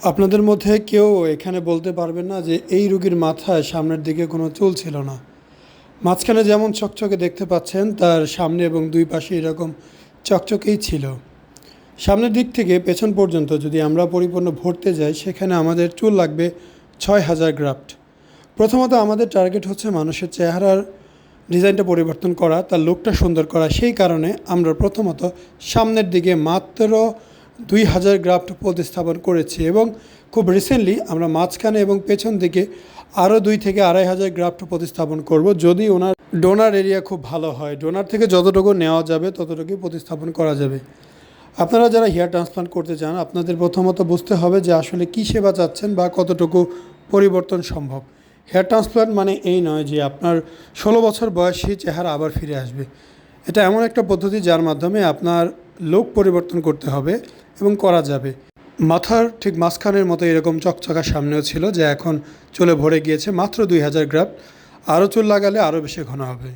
আপনাদের মধ্যে কেউ এখানে বলতে পারবেন না যে এই রুগীর মাথায় সামনের দিকে কোনো চুল ছিল না। মাঝখানে যেমন চকচকে দেখতে পাচ্ছেন, তার সামনে এবং দুই পাশে এরকম চকচকেই ছিল। সামনের দিক থেকে পেছন পর্যন্ত যদি আমরা পরিপূর্ণ ভরতে যাই, সেখানে আমাদের চুল লাগবে ছয় হাজার গ্রাফট। প্রথমত আমাদের টার্গেট হচ্ছে মানুষের চেহারার ডিজাইনটা পরিবর্তন করা, তার লুকটা সুন্দর করা। সেই কারণে আমরা প্রথমত সামনের দিকে মাত্র দুই হাজার গ্রাফট প্রতিস্থাপন করেছি এবং খুব রিসেন্টলি আমরা মাঝখানে এবং পেছন দিকে আরও দুই থেকে আড়াই হাজার গ্রাফট প্রতিস্থাপন করব। যদি ওনার ডোনার এরিয়া খুব ভালো হয় ডোনার থেকে যতটুকু নেওয়া যাবে ততটুকুই প্রতিস্থাপন করা যাবে। আপনারা যারা হেয়ার ট্রান্সপ্লান্ট করতে চান, আপনাদের প্রথমত বুঝতে হবে যে আসলে কী সেবা চাচ্ছেন বা কতটুকু পরিবর্তন সম্ভব। হেয়ার ট্রান্সপ্লান্ট মানে এই নয় যে আপনার ষোলো বছর বয়সী চেহারা আবার ফিরে আসবে। এটা এমন একটা পদ্ধতি যার মাধ্যমে আপনার লোক পরিবর্তন করতে হবে এবং করা যাবে। মাথার ঠিক মাঝখানের মতো এরকম চকচকা সামনেও ছিল যা এখন চলে ভরে গিয়েছে মাত্র দুই হাজার গ্রাম। আরও চুল লাগালে আরও বেশি ঘন হবে।